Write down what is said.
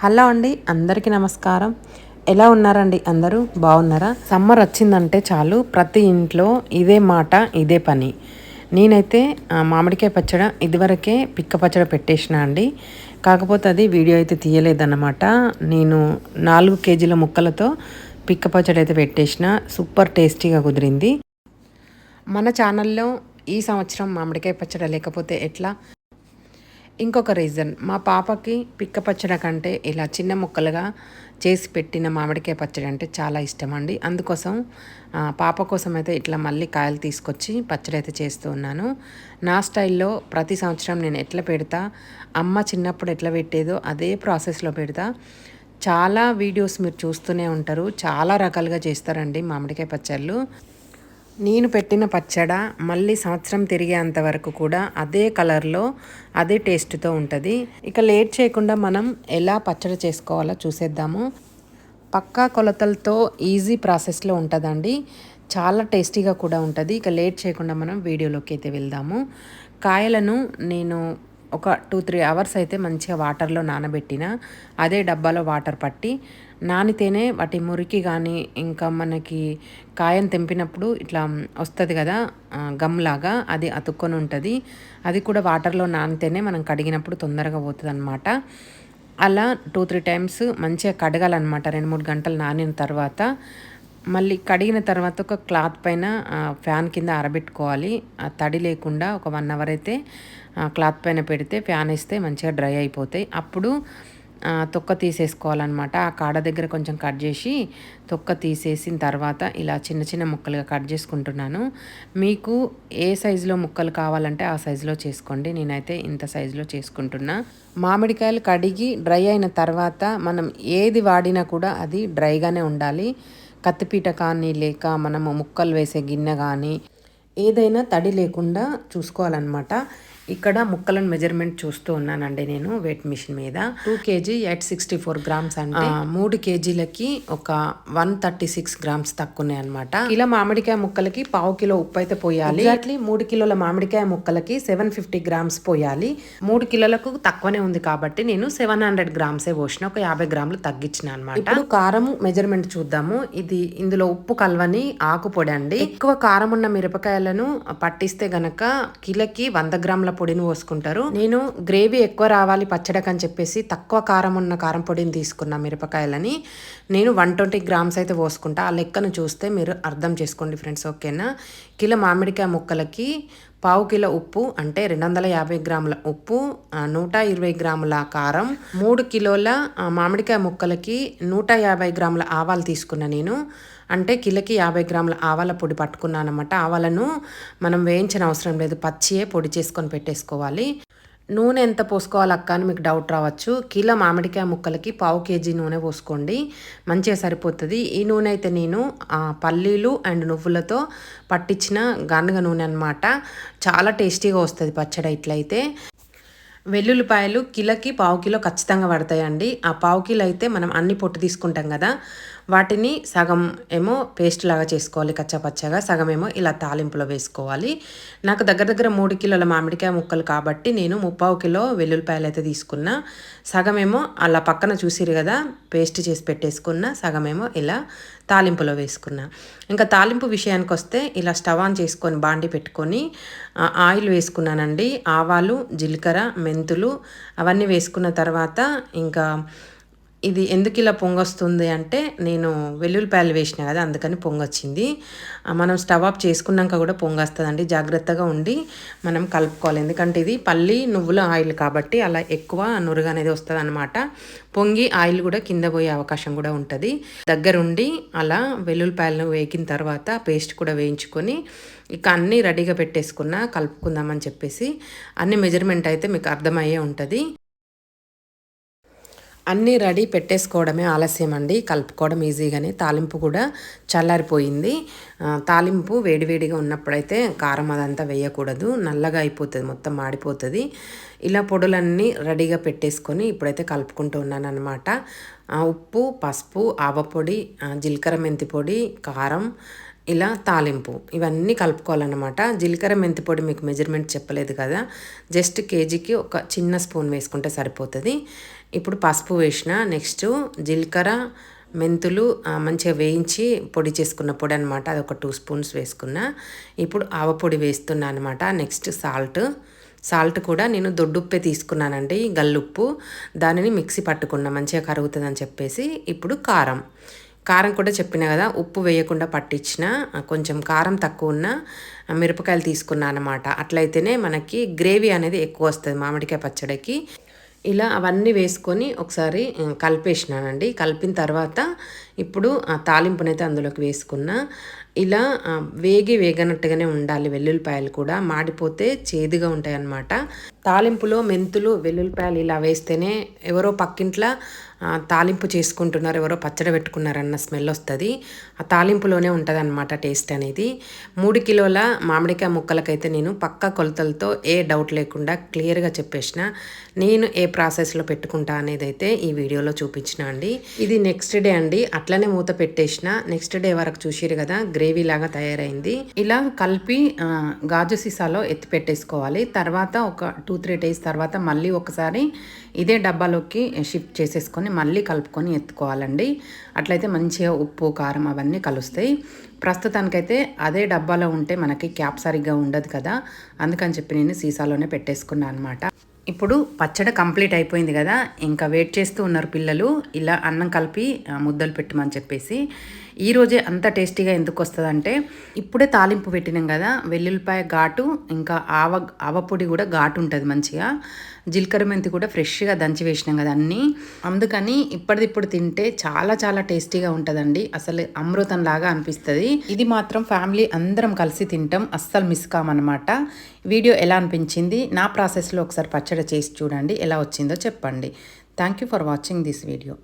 Hello అండి అందరికీ నమస్కారం. ఎలా ఉన్నారండి అందరూ? బాగున్నారా? సమ్మర్ వచ్చిందంటే చాలు ప్రతి ఇంట్లో ఇదే మాట ఇదే పని. నేనైతే మామిడికాయ పచ్చడ ఇదివరకే పిక్క పచ్చడ పెట్టేసిన అండి. కాకపోతే అది వీడియో అయితే తీయలేదన్నమాట. నేను నాలుగు కేజీల ముక్కలతో పిక్క పచ్చడి అయితే పెట్టేసిన సూపర్ టేస్టీగా కుదిరింది. మన ఛానల్లో ఈ సంవత్సరం మామిడికాయ పచ్చడి లేకపోతే ఎట్లా? ఇంకొక రీజన్ మా పాపకి పిక్క పచ్చడి కంటే ఇలా చిన్న ముక్కలుగా చేసి పెట్టిన మామిడికాయ పచ్చడి అంటే చాలా ఇష్టం అండి. అందుకోసం పాప కోసం అయితే ఇట్లా మళ్ళీ కాయలు తీసుకొచ్చి పచ్చడి అయితే చేస్తూ ఉన్నాను. నా స్టైల్లో ప్రతి సంవత్సరం నేను ఎట్లా పెడతా అమ్మ చిన్నప్పుడు ఎట్లా పెట్టేదో అదే ప్రాసెస్లో పెడతా. చాలా వీడియోస్ మీరు చూస్తూనే ఉంటారు. చాలా రకాలుగా చేస్తారండి మామిడికాయ పచ్చళ్ళు. నేను పెట్టిన పచ్చడ మళ్ళీ సంవత్సరం తిరిగేంత వరకు కూడా అదే కలర్లో అదే టేస్ట్తో ఉంటుంది. ఇక లేట్ చేయకుండా మనం ఎలా పచ్చడి చేసుకోవాలో చూసేద్దాము. పక్కా కొలతలతో ఈజీ ప్రాసెస్లో ఉంటుందండి. చాలా టేస్టీగా కూడా ఉంటుంది. ఇక లేట్ చేయకుండా మనం వీడియోలోకి అయితే వెళ్దాము. కాయలను నేను ఒక టూ త్రీ అవర్స్ అయితే మంచిగా వాటర్లో నానబెట్టిన అదే డబ్బాలో వాటర్ పట్టి నానితేనే వాటి మురికి కానీ ఇంకా మనకి కాయం తెంపినప్పుడు ఇట్లా వస్తుంది కదా గమ్లాగా అది అతుక్కొని ఉంటుంది అది కూడా వాటర్లో నానితేనే మనం కడిగినప్పుడు తొందరగా పోతుంది అనమాట అలా టూ త్రీ టైమ్స్ మంచిగా కడగాలన్నమాట. రెండు మూడు గంటలు నానిన తర్వాత మళ్ళీ కడిగిన తర్వాత ఒక క్లాత్ పైన ఫ్యాన్ కింద ఆరబెట్టుకోవాలి. ఆ తడి లేకుండా ఒక వన్ అవర్ అయితే క్లాత్ పైన పెడితే ఫ్యాన్ వేస్తే మంచిగా డ్రై అయిపోతాయి. అప్పుడు తొక్క తీసేసుకోవాలన్నమాట. ఆ కాడ దగ్గర కొంచెం కట్ చేసి తొక్క తీసేసిన తర్వాత ఇలా చిన్న చిన్న ముక్కలుగా కట్ చేసుకుంటున్నాను. మీకు ఏ సైజులో ముక్కలు కావాలంటే ఆ సైజులో చేసుకోండి. నేనైతే ఇంత సైజులో చేసుకుంటున్నా. మామిడికాయలు కడిగి డ్రై అయిన తర్వాత మనం ఏది వాడినా కూడా అది డ్రైగానే ఉండాలి. కత్తిపీట కానీ లేక మనము ముక్కలు వేసే గిన్నె కానీ ఏదైనా తడి లేకుండా చూసుకోవాలన్నమాట. ఇక్కడ ముక్కలను మెజర్మెంట్ చూస్తూ ఉన్నానండి నేను వెయిట్ మిషన్ మీద. Two KG eight sixty four grams అంటే మూడు కేజీలకి ఒక వన్ థర్టీ సిక్స్ గ్రామ్స్ తక్కువనే అనమాట కిలో మామిడికాయ ముక్కలకి పావు కిలో ఉప్పు అయితే పోయాలి. ఎగ్జాక్ట్లీ మూడు కిలోల మామిడికాయ ముక్కలకి సెవెన్ ఫిఫ్టీ గ్రామ్స్ పోయాలి. మూడు కిలోలకు తక్కువనే ఉంది కాబట్టి నేను సెవెన్ హండ్రెడ్ గ్రామ్సే పోసిన ఒక యాభై గ్రాములు తగ్గించిన అనమాట ఇప్పుడు కారం మెజర్మెంట్ చూద్దాము. ఇది ఇందులో ఉప్పు కలవని ఆకు పొడి అండి. ఎక్కువ కారం ఉన్న మిరపకాయలను పట్టిస్తే గనక కిలోకి వంద గ్రాముల పొడిని పోసుకుంటారు. నేను గ్రేవీ ఎక్కువ రావాలి పచ్చడకని చెప్పేసి తక్కువ కారం ఉన్న కారం పొడిని తీసుకున్న మిరపకాయలని. నేను వన్ ట్వంటీ గ్రామ్స్ అయితే పోసుకుంటా. ఆ లెక్కను చూస్తే మీరు అర్థం చేసుకోండి ఫ్రెండ్స్ ఓకేనా? కిలో మామిడికాయ ముక్కలకి పావు కిలో ఉప్పు అంటే రెండు వందల యాభై గ్రాముల ఉప్పు నూట ఇరవై గ్రాముల కారం మూడు కిలోల మామిడికాయ ముక్కలకి నూట యాభై గ్రాముల ఆవాలు తీసుకున్నా నేను. అంటే కిలోకి యాభై గ్రాముల ఆవాల పొడి పట్టుకున్నాను అనమాట ఆవాలను మనం వేయించిన అవసరం లేదు పచ్చియే పొడి చేసుకొని పెట్టేసుకోవాలి. నూనె ఎంత పోసుకోవాలి అక్క అని మీకు డౌట్ రావచ్చు. కిలో మామిడికాయ ముక్కలకి పావు కేజీ నూనె పోసుకోండి. మంచిగా సరిపోతుంది. ఈ నూనె అయితే నేను పల్లీలు అండ్ నువ్వులతో పట్టించిన గనగ నూనె అనమాట చాలా టేస్టీగా వస్తుంది పచ్చడి ఇట్లయితే. వెల్లుల్లిపాయలు కిలోకి పావు కిలో ఖచ్చితంగా పడతాయండి. ఆ పావు కిలో అయితే మనం అన్ని పొట్టు తీసుకుంటాం కదా. వాటిని సగం ఏమో పేస్ట్ లాగా చేసుకోవాలి కచ్చపచ్చగా సగం ఏమో ఇలా తాలింపులో వేసుకోవాలి. నాకు దగ్గర దగ్గర మూడు కిలోల మామిడికాయ ముక్కలు కాబట్టి నేను ముప్పావు కిలో వెల్లుల్లిపాయలు అయితే తీసుకున్నా. సగం ఏమో అలా పక్కన చూసిరు కదా పేస్ట్ చేసి పెట్టేసుకున్న. సగం ఏమో ఇలా తాలింపులో వేసుకున్నా. ఇంకా తాలింపు విషయానికి వస్తే ఇలా స్టవ్ ఆన్ చేసుకొని బాండి పెట్టుకొని ఆయిల్ వేసుకున్నానండి. ఆవాలు జీలకర్ర మెంతులు అవన్నీ వేసుకున్న తర్వాత ఇంకా ఇది ఎందుకు ఇలా పొంగొస్తుంది అంటే నేను వెల్లుల్లిపాయలు వేసిన కదా అందుకని పొంగొచ్చింది. మనం స్టవ్ ఆఫ్ చేసుకున్నాక కూడా పొంగొస్తుందండి. జాగ్రత్తగా ఉండి మనం కలుపుకోవాలి. ఎందుకంటే ఇది పల్లి నువ్వుల ఆయిల్ కాబట్టి అలా ఎక్కువ నురుగు అనేది వస్తుంది అనమాట పొంగి ఆయిల్ కూడా కింద పోయే అవకాశం కూడా ఉంటుంది. దగ్గరుండి అలా వెల్లుల్లిపాయలను వేగిన తర్వాత పేస్ట్ కూడా వేయించుకొని ఇక అన్నీ రెడీగా పెట్టేసుకున్న కలుపుకుందామని చెప్పేసి అన్ని మెజర్మెంట్ అయితే మీకు అర్థమయ్యే ఉంటుంది. అన్నీ రెడీ పెట్టేసుకోవడమే ఆలస్యం అండి కలుపుకోవడం ఈజీగానే. తాలింపు కూడా చల్లారిపోయింది. తాలింపు వేడివేడిగా ఉన్నప్పుడైతే కారం అదంతా వేయకూడదు. నల్లగా అయిపోతుంది మొత్తం మాడిపోతుంది. ఇలా పొడులన్నీ రెడీగా పెట్టేసుకొని ఇప్పుడైతే కలుపుకుంటూ ఉన్నాను అనమాట ఉప్పు పసుపు ఆవపొడి జీలకర్ర మెంతి పొడి కారం ఇలా తాలింపు ఇవన్నీ కలుపుకోవాలన్నమాట. జీలకర్ర మెంతి పొడి మీకు మెజర్మెంట్ చెప్పలేదు కదా. జస్ట్ కేజీకి ఒక చిన్న స్పూన్ వేసుకుంటే సరిపోతుంది. ఇప్పుడు పసుపు వేసిన నెక్స్ట్ జీలకర్ర మెంతులు మంచిగా వేయించి పొడి చేసుకున్న పొడి అనమాట అది ఒక టూ స్పూన్స్ వేసుకున్నా. ఇప్పుడు ఆవ పొడి వేస్తున్నా అనమాట నెక్స్ట్ సాల్ట్. సాల్ట్ కూడా నేను దొడ్డుప్పే తీసుకున్నానండి గల్లుప్పు. దానిని మిక్సీ పట్టుకున్నా మంచిగా కరుగుతుందని చెప్పేసి. ఇప్పుడు కారం. కారం కూడా చెప్పిన కదా ఉప్పు వేయకుండా పట్టించిన కొంచెం కారం తక్కువ ఉన్న మిరపకాయలు తీసుకున్నా అనమాట అట్లయితేనే మనకి గ్రేవీ అనేది ఎక్కువ వస్తుంది మామిడికాయ పచ్చడికి. ఇలా అవన్నీ వేసుకొని ఒకసారి కలిపేసినానండి. కలిపిన తర్వాత ఇప్పుడు ఆ తాలింపునైతే అందులోకి వేసుకున్న. ఇలా వేగి వేగనట్టుగానే ఉండాలి వెల్లుల్లిపాయలు కూడా. మాడిపోతే చేదుగా ఉంటాయి అన్నమాట తాలింపులో మెంతులు వెల్లుల్లిపాయలు ఇలా వేస్తేనే ఎవరో పక్కింట్లో తాలింపు చేసుకుంటున్నారు ఎవరో పచ్చడి పెట్టుకున్నారన్న స్మెల్ వస్తుంది. ఆ తాలింపులోనే ఉంటుంది అనమాట టేస్ట్ అనేది. మూడు కిలోల మామిడికాయ ముక్కలకైతే నేను పక్క కొలతలతో ఏ డౌట్ లేకుండా క్లియర్గా చెప్పేసిన. నేను ఏ ప్రాసెస్లో పెట్టుకుంటా అనేది అయితే ఈ వీడియోలో చూపించిన అండి. ఇది నెక్స్ట్ డే అండి. అట్లనే మూత పెట్టేసిన. నెక్స్ట్ డే వరకు చూసిరు కదా గ్రేవీ లాగా తయారైంది. ఇలా కలిపి గాజు సీసాలో ఎత్తి పెట్టేసుకోవాలి. తర్వాత ఒక టూ త్రీ డేస్ తర్వాత మళ్ళీ ఒకసారి ఇదే డబ్బాలోకి షిఫ్ట్ చేసేసుకొని మళ్ళీ కలుపుకొని ఎత్తుకోవాలండి. అట్లయితే మంచిగా ఉప్పు కారం అవన్నీ కలుస్తాయి. ప్రస్తుతానికైతే అదే డబ్బాలో ఉంటే మనకి క్యాప్ సరిగ్గా ఉండదు కదా. అందుకని చెప్పి నేను సీసాలోనే పెట్టేసుకున్నాను అనమాట ఇప్పుడు పచ్చడి కంప్లీట్ అయిపోయింది కదా ఇంకా వెయిట్ చేస్తూ ఉన్నారు పిల్లలు. ఇలా అన్నం కలిపి ముద్దలు పెట్టమని చెప్పేసి. ఈరోజే అంత టేస్టీగా ఎందుకు వస్తుంది అంటే ఇప్పుడే తాలింపు పెట్టినాం కదా వెల్లుల్లిపాయ ఘాటు ఇంకా ఆవ ఆవపొడి కూడా ఘాటు ఉంటుంది మంచిగా. జీలకర్ర మెంతి కూడా ఫ్రెష్గా దంచి వేసినాం కదా అన్నీ. అందుకని ఇప్పటిదిప్పుడు తింటే చాలా చాలా టేస్టీగా ఉంటుందండి. అసలు అమృతం లాగా అనిపిస్తుంది. ఇది మాత్రం ఫ్యామిలీ అందరం కలిసి తింటాం. అస్సలు మిస్ కామన్నమాట వీడియో ఎలా అనిపించింది? నా ప్రాసెస్లో ఒకసారి పచ్చడి చేసి చూడండి. ఎలా వచ్చిందో చెప్పండి. Thank you for watching this video.